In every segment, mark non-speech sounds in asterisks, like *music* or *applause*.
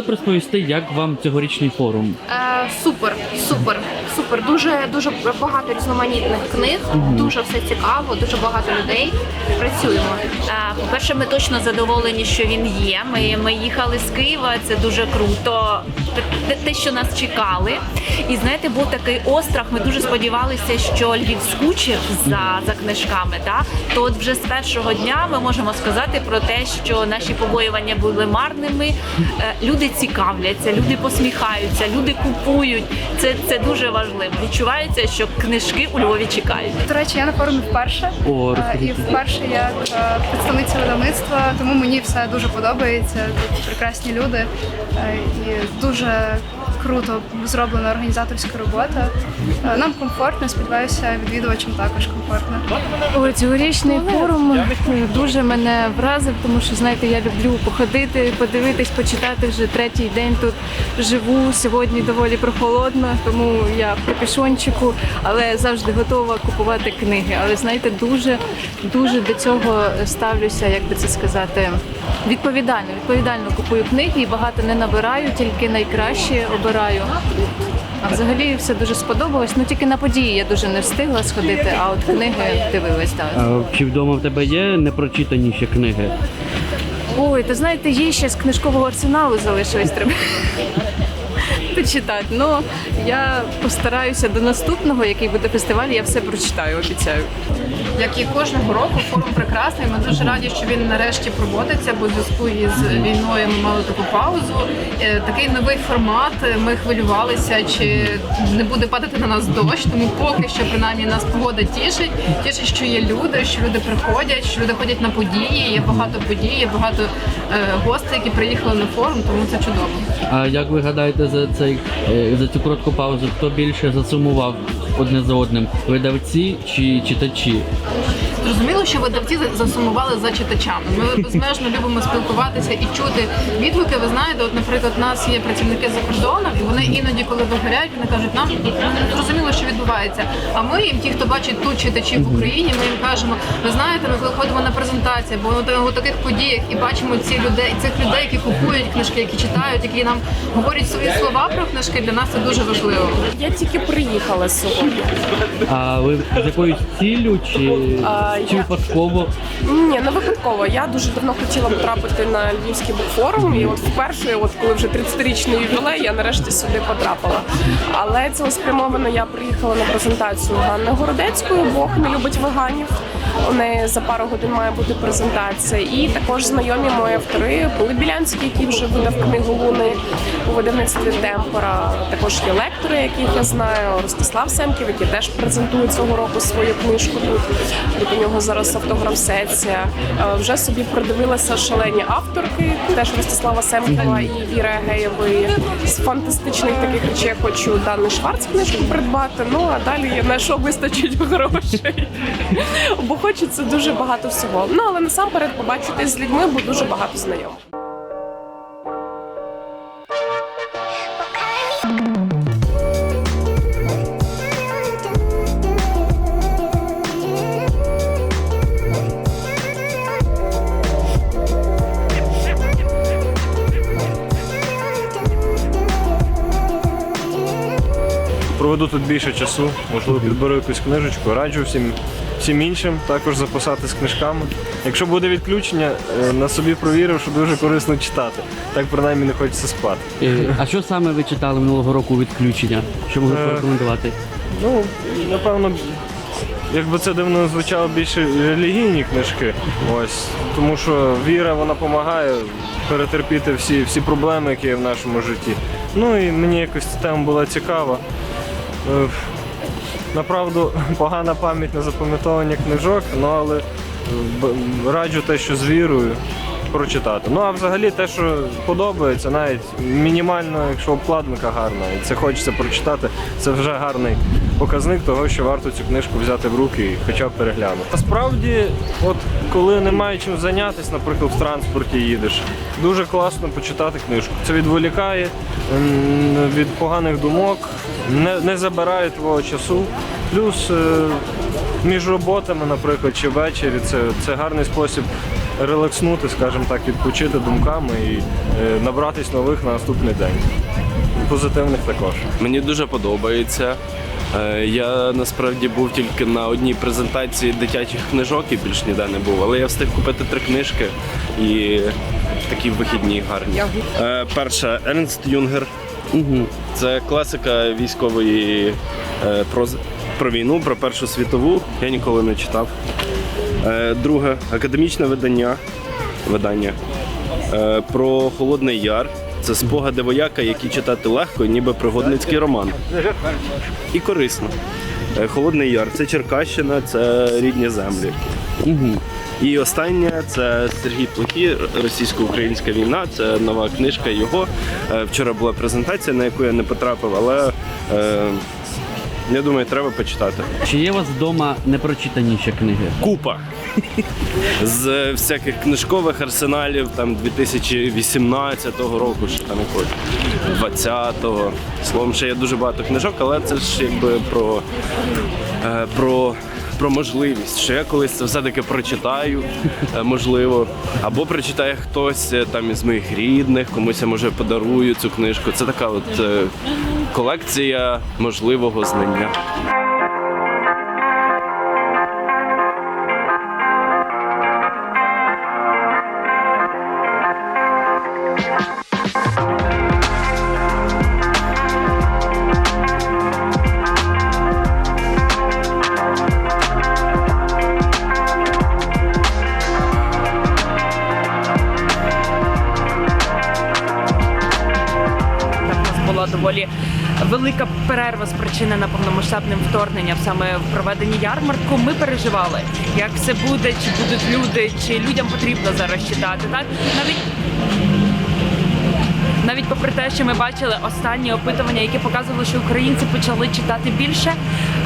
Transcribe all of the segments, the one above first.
можете розповісти, як вам цьогорічний форум? Е, супер, супер, супер. Дуже дуже багато різноманітних книг, дуже все цікаво, дуже багато людей. Працюємо. Е, По-перше, ми точно задоволені, що він є. Ми, ми їхали з Києва, це дуже круто. Те- Те, що нас чекали. І знаєте, був такий острах. Ми дуже сподівалися, що Львів скучив за, за книжками. Та? То от вже з першого дня ми можемо сказати про те, що наші побоювання були марними. Е, Люди цікавляться, люди посміхаються, люди купують. Це, це дуже важливо. Відчувається, що книжки у Львові чекають. До речі, я на форумі вперше. О, Е, І вперше як е, представниця видавництва, тому мені все дуже подобається. Тут прекрасні люди і дуже круто зроблена організаторська робота. Е, Нам комфортно, сподіваюся, відвідувачам також комфортно. Цьогорічний форум дуже мене вразив, тому що знаєте, я люблю походити, подивитись, почитати вже третій день тут живу. Сьогодні доволі прохолодно, тому я в капюшончику, але завжди готова купувати книги. Але знаєте, дуже дуже до цього ставлюся, як би це сказати, відповідально. Відповідально купую книги і багато не набираю, тільки найкраще обираю. А взагалі все дуже сподобалось. Ну тільки на події я дуже не встигла сходити, а от книги дивилась так. А, чи вдома в тебе є непрочитані ще книги? Ой, ти знаєте, є ще з книжкового арсеналу залишилось треба. *laughs* Почитати. Ну я постараюся до наступного, який буде фестиваль, я все прочитаю, обіцяю. Як і кожного року, форум прекрасний. Ми дуже раді, що він нарешті проводиться, бо в зв'язку із війною ми мали таку паузу. Е, Такий новий формат. Ми хвилювалися, чи не буде падати на нас дощ. Тому поки що принаймні нас погода тішить. Тішить, що є люди, що люди приходять, що люди ходять на події. Є багато подій, є багато е, гостей, які приїхали на форум, тому це чудово. А як ви гадаєте за цей е, за цю коротку паузу, хто більше засумував одне за одним? Видавці чи читачі? Thank you. Зрозуміло, що видавці засумували за читачами. Ми безмежно любимо спілкуватися і чути відгуки. Ви знаєте, от, наприклад, у нас є працівники за кордоном, і вони іноді, коли вигоряють, вони кажуть, нам не зрозуміло, що відбувається. А ми їм, ті, хто бачить тут читачів в Україні, ми їм кажемо, ви знаєте, ми коли ходимо на презентації, бо на у таких подіях і бачимо ці людей, цих людей, які купують книжки, які читають, які нам говорять свої слова про книжки. Для нас це дуже важливо. Я тільки приїхала сьогодні. А ви з якоюсь ціллю чи, А, чи я- випадково? Ні, не випадково. Я дуже давно хотіла потрапити на львівський букфорум, і от вперше, от коли вже 30-річний ювілей, я нарешті сюди потрапила. Але цілеспрямовано я приїхала на презентацію Ганни Городецької. Бог не любить веганів. У неї за пару годин має бути презентація. І також знайомі мої автори були Білянський, який вже видав книгу Луни у видавництві Темпора. Також є лектори, яких я знаю, Ростислав Семків, який теж презентує цього року свою книжку тут. У нього зараз автограф-сесія. Е, Вже собі придивилася шалені авторки, теж Ростислава Семкова і Віри Агеєвої. З фантастичних таких речей я хочу Данни Шварц книжку придбати. Ну а далі на що вистачить грошей. Хочеться дуже багато всього. Ну але насамперед побачитись з людьми, бо дуже багато знайомих. проведу тут більше часу, можливо, підберу якусь книжечку. Раджу всім, всім іншим також записати з книжками. Якщо буде відключення, е, на собі провірив, що дуже корисно читати. Так принаймні не хочеться спати. Е, А що саме ви читали минулого року відключення? Що Е, порекомендувати? Ну, напевно, якби це дивно звучало більше релігійні книжки. Ось. Тому що віра вона допомагає перетерпіти всі, всі проблеми, які є в нашому житті. Ну і мені якось ця тема була цікава. Направду, погана пам'ять на запам'ятовування книжок, ну але е, раджу те, що з вірою прочитати. Ну а взагалі те, що подобається, навіть мінімально, якщо обкладинка гарна, і це хочеться прочитати, це вже гарний показник того, що варто цю книжку взяти в руки і хоча б переглянути. Насправді, от коли немає чим зайнятися, наприклад, в транспорті їдеш, дуже класно почитати книжку. Це відволікає від поганих думок, не, не забирає твого часу. Плюс е, між роботами, наприклад, чи ввечері, це, це гарний спосіб релакснути, скажімо так, відпочити думками і е, набратись нових на наступний день. Позитивних також. Мені дуже подобається. Е, Я насправді був тільки на одній презентації дитячих книжок і більш ніде не був, але я встиг купити три книжки і такі вихідні гарні. Перша Ернст Юнгер. Це класика військової е, про, про війну, про Першу світову. Я ніколи не читав. Е, Друге академічне видання. видання е, про Холодний Яр. Це спогади вояка, які читати легко, ніби пригодницький роман. І корисно. Е, Холодний Яр це Черкащина, це рідні землі. І останнє це Сергій Плохій, російсько-українська війна. Це нова книжка його. Е, Вчора була презентація, на яку я не потрапив, але е, я думаю, треба почитати. Чи є у вас вдома непрочитані ще книги? Купа. З всяких книжкових арсеналів там 2018 року, що там якогось 20-го. Словом, ще є дуже багато книжок, але це ж якби про, е, про, про можливість, що я колись це все-таки прочитаю, е, можливо. Або прочитає хтось е, там із моїх рідних, комусь я може подарую цю книжку. Це така от е, колекція можливого знання. Спричинена повномасштабним вторгненням саме в проведенні ярмарку. Ми переживали, як все буде, чи будуть люди, чи людям потрібно зараз читати. Так навіть навіть попри те, що ми бачили останні опитування, які показували, що українці почали читати більше,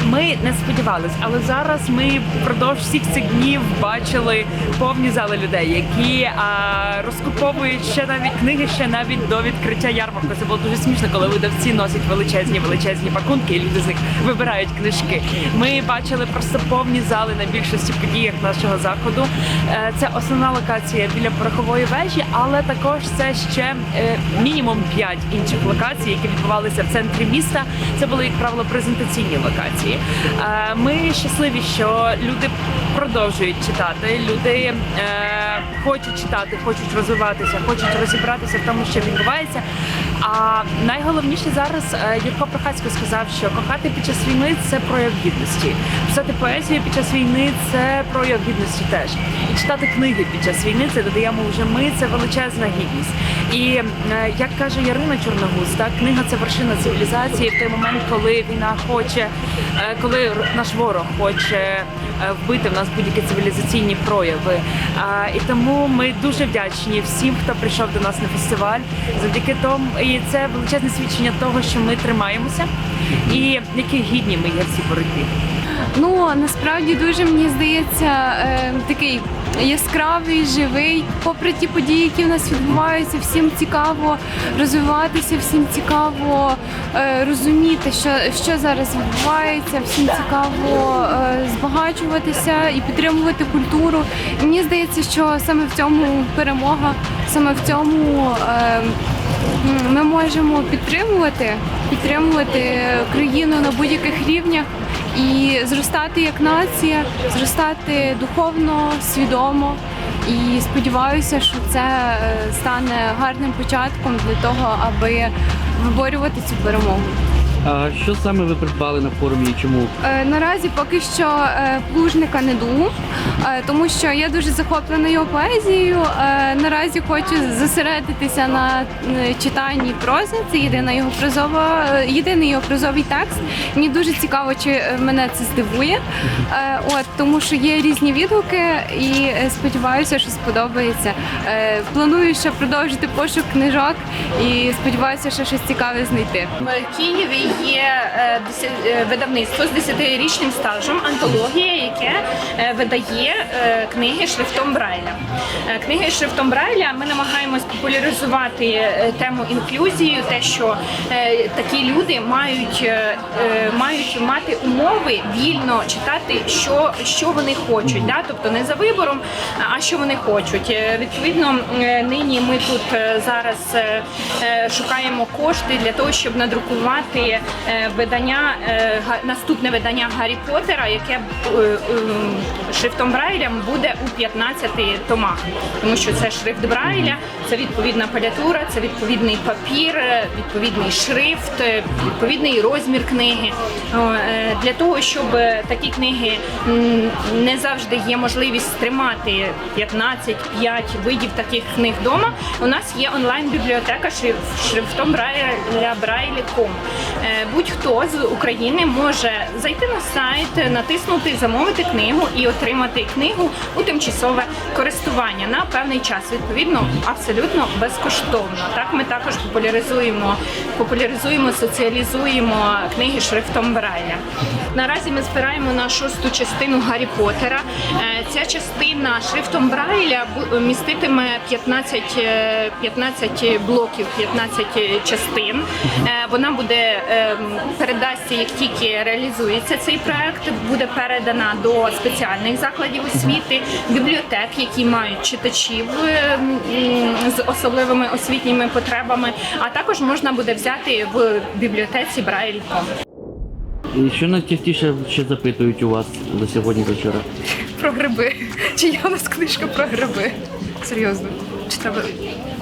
ми не сподівалися. Але зараз ми впродовж всіх цих днів бачили повні зали людей, які а, розкуповують ще навіть книги, ще навіть до відкриття ярмарку. Це було дуже смішно, коли видавці носять величезні величезні пакунки, і люди з них вибирають книжки. Ми бачили просто повні зали на більшості подіях нашого заходу. Е, Це основна локація біля порохової вежі, але також це ще е, мінімум п'ять інших локацій, які відбувалися в центрі міста. Це були, як правило, презентаційні локації. Е, Ми щасливі, що люди продовжують читати. Люди е, хочуть читати, хочуть розвиватися, хочуть розібратися в тому, що відбувається. А найголовніше зараз е, Юрко Прохацько сказав, що кохати під час війни це прояв гідності. Писати поезію під час війни це прояв гідності теж. І читати книги під час війни це додаємо вже ми. Це величезна гідність. І е, як каже Ярина Чорногуз, так книга це вершина цивілізації в той момент, коли війна хоче, е, коли наш ворог хоче вбити в нас будь-які цивілізаційні прояви. І тому ми дуже вдячні всім, хто прийшов до нас на фестиваль. Завдяки тому, і це величезне свідчення того, що ми тримаємося, і які гідні ми є в цій боротьбі. Ну насправді дуже мені здається е, такий яскравий, живий. Попри ті події, які в нас відбуваються, всім цікаво розвиватися, всім цікаво е, розуміти, що, що зараз відбувається, всім цікаво е, збагачуватися і підтримувати культуру. І мені здається, що саме в цьому перемога, саме в цьому. Е, Ми можемо підтримувати, підтримувати країну на будь-яких рівнях і зростати як нація, зростати духовно, свідомо. І сподіваюся, що це е, стане гарним початком для того, аби виборювати цю перемогу. А що саме ви придбали на форумі і чому? Е, Наразі поки що е, плужника не ду, е, тому що я дуже захоплена його поезією. Е, Наразі хочу зосередитися на читанні прози. Це єдина його прозова, е, єдиний його прозовий текст. Мені дуже цікаво, чи мене це здивує. Е, От тому, що є різні відгуки, і сподіваюся, що сподобається. Е, Планую ще продовжити пошук книжок і сподіваюся, що щось цікаве знайти. В Києві є е, е, видавництво з 10-річним стажем, антологія, яке е, видає книги шрифтом Брайля. Книги шрифтом Брайля ми намагаємось популяризувати тему інклюзії, те, що такі люди мають, мають мати умови вільно читати, що, що вони хочуть, да? тобто не за вибором, а що вони хочуть. Відповідно, нині ми тут зараз шукаємо кошти для того, щоб надрукувати е, видання, е, наступне видання Гаррі Поттера, яке е, е, шрифтом Брайля буде у 15 томах, тому що це шрифт Брайля, це відповідна палятура, це відповідний папір, відповідний шрифт, відповідний розмір книги. Для того, щоб такі книги не завжди є можливість тримати 15-5 видів таких книг вдома. У нас є онлайн-бібліотека шриф- шрифтом Брайля Брайлі.ком. Е, Будь-хто з України може зайти на сайт, натиснути, замовити книгу і отримати книгу у тимчасове користування на певний час. Відповідно, абсолютно безкоштовно. Так ми також популяризуємо, популяризуємо, соціалізуємо книги шрифтом Брайля. Наразі ми збираємо на шосту частину Гаррі Поттера. Е, Ця частина шрифтом Брайля міститиме 15, е, 15 блоків, 15 частин. Е, Вона буде передасться, як тільки реалізується цей проект, буде передана до спеціальних закладів освіти, бібліотек, які мають читачів е, з особливими освітніми потребами. А також можна буде взяти в бібліотеці Брайль.ком. І що найчастіше ще запитують у вас за сьогодні за вчора? Про гриби. Чи є у нас книжка про гриби? Серйозно. Чи треба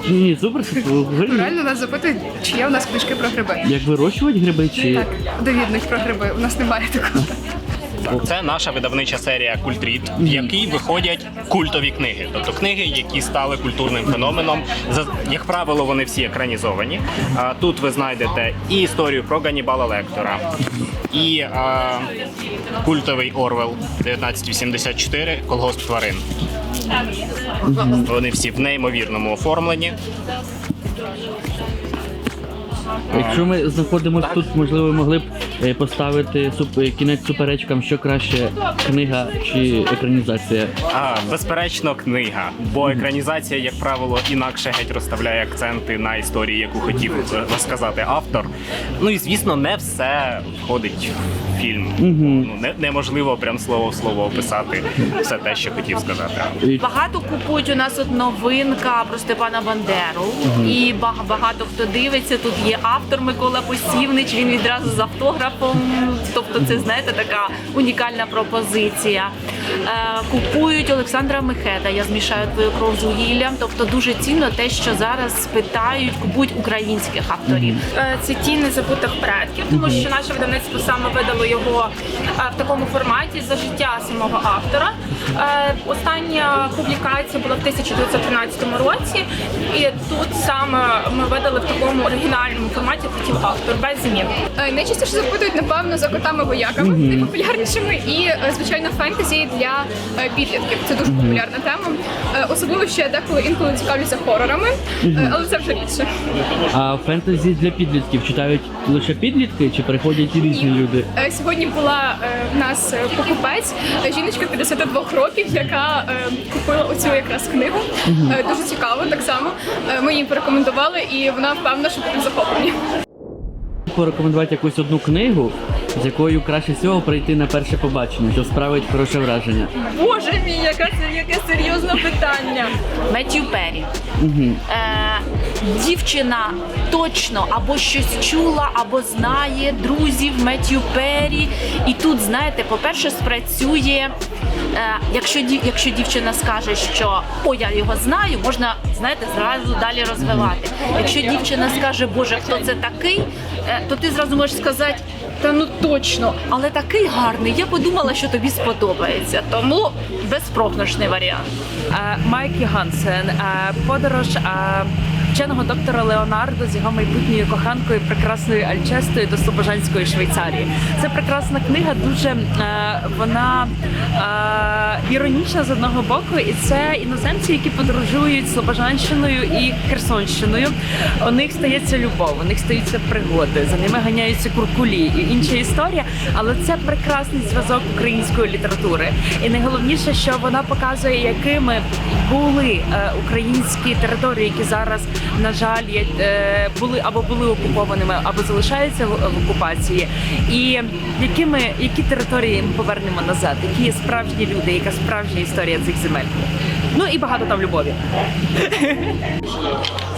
Ні, ні, супер, це взагалі. реально нас запитують, чи є у нас книжки про гриби? Як вирощувати гриби чи Так, довідник про гриби. У нас немає такого. Це наша видавнича серія Культріт, в якій виходять культові книги, тобто книги, які стали культурним феноменом. За як правило, вони всі екранізовані. А, Тут ви знайдете і історію про Ганнібала Лектора, і е, культовий Орвел 1984 Колгосп тварин. Вони всі в неймовірному оформленні. Якщо ми знаходимося тут, можливо, могли б е, поставити суп- е, кінець суперечкам, що краще книга чи екранізація? А, безперечно, книга, бо екранізація, як правило, інакше геть розставляє акценти на історії, яку хотів е, розказати автор. Ну і звісно, не все входить фільм. Ну не, неможливо прям слово в слово описати все те, що хотів сказати. Багато купують у нас от новинка про Степана Бандеру, і ба- багато хто дивиться. Тут є автор Микола Посівнич. Він відразу з автографом. Тобто, це знаєте така унікальна пропозиція. Е, купують Олександра Мехеда. Я змішаю твою кров з вугіллям. Тобто дуже цінно те, що зараз питають, купують українських авторів. Е, Це ті незабутих предків, тому що наше видавництво саме видало його е, в такому форматі за життя самого автора. Е, Остання публікація була в 1913 році, і тут саме ми видали в такому оригінальному форматі як хотів автор без змін. Е, Найчастіше запитують, напевно, за котами вояками, найпопулярнішими, і звичайно фентезі для е, підлітків. Це дуже популярна тема. Е, Особливо ще деколи інколи цікавлюся хорорами, е, але це вже рідше. А фентезі для підлітків читають лише підлітки чи приходять і різні люди? Сьогодні була е, в нас е, покупець, жіночка 52 років, яка е, купила оцю якраз книгу. Е, Дуже цікаво, так само. Е, Ми їй порекомендували, і вона впевнена, що будуть захоплені. Порекомендувати якусь одну книгу, з якою краще всього прийти на перше побачення, що справить хороше враження. Боже мій, яке яке серйозне питання. Меттю Перрі. Е, дівчина точно або щось чула, або знає друзів Меттю Перрі. І тут, знаєте, по-перше, спрацює. Е, якщо, якщо дівчина скаже, що о, я його знаю, можна знаєте, зразу далі розвивати. Якщо дівчина скаже, Боже, хто це такий, е, то ти зразу можеш сказати. Та ну точно, але такий гарний. Я подумала, що тобі сподобається. Тому безпрограшний варіант. Е, Майкі Гансен, подорож вченого доктора Леонардо з його майбутньою коханкою, прекрасною Альчестою до Слобожанської Швейцарії. Це прекрасна книга, дуже е, вона е, іронічна з одного боку, і це іноземці, які подорожують Слобожанщиною і Херсонщиною. У них стається любов, у них стаються пригоди, за ними ганяються куркулі і інша історія. Але це прекрасний зв'язок української літератури. І найголовніше, що вона показує, якими були е, українські території, які зараз, на жаль, е, були або були окупованими, або залишаються в, окупації, і якими які території ми повернемо назад, які є справжні люди, яка справжня історія цих земель. Ну і багато там любові.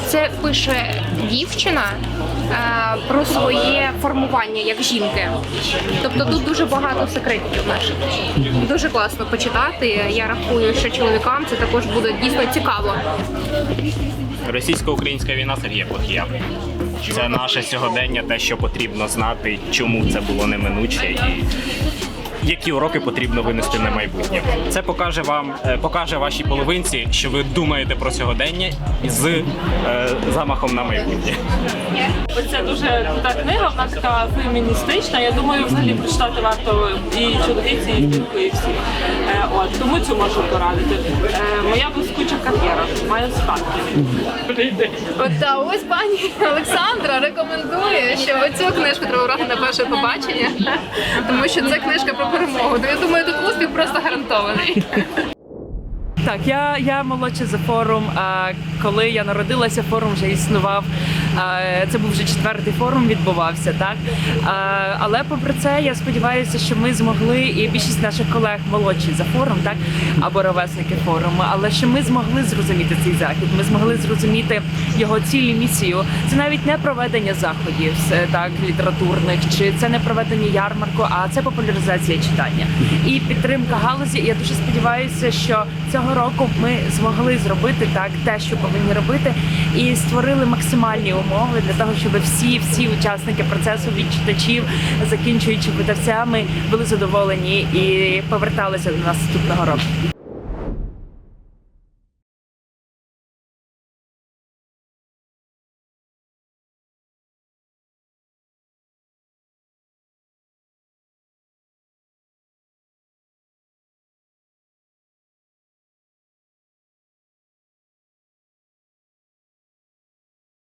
Це пише дівчина е, про своє формування як жінки. Тобто тут дуже багато секретів наших. Дуже класно почитати. Я рахую, що чоловікам це також буде дійсно цікаво. Російсько-українська війна Сергія Плохія. Це наше сьогодення, те, що потрібно знати, чому це було неминуче і які уроки потрібно винести на майбутнє. Це покаже вам, е, покаже вашій половинці, що ви думаєте про сьогодення з е, замахом на майбутнє. Оце дуже крута книга, вона така феміністична. Я думаю, взагалі прочитати варто і чоловіці, і жінку, і всі. Е, от тому цю можу порадити. Е, моя блискуча кар'єра має спадки. От та ось пані Олександра рекомендує, що оцю книжку треба брати на перше побачення, тому що це книжка про перемогу. То я думаю, тут успіх просто гарантований. Так, я, я молодша за форум. А коли я народилася, форум вже існував. А, Це був вже четвертий форум, відбувався, так. А, Але попри це, я сподіваюся, що ми змогли, і більшість наших колег молодші за форум, так або ровесники форуму, але що ми змогли зрозуміти цей захід. Ми змогли зрозуміти його цілі місію. Це навіть не проведення заходів, так літературних, чи це не проведення ярмарку, а це популяризація читання і підтримка галузі. І я дуже сподіваюся, що цього року ми змогли зробити так те, що повинні робити, і створили максимальні умови для того, щоб всі, всі учасники процесу від читачів, закінчуючи видавцями, були задоволені і поверталися до нас наступного року.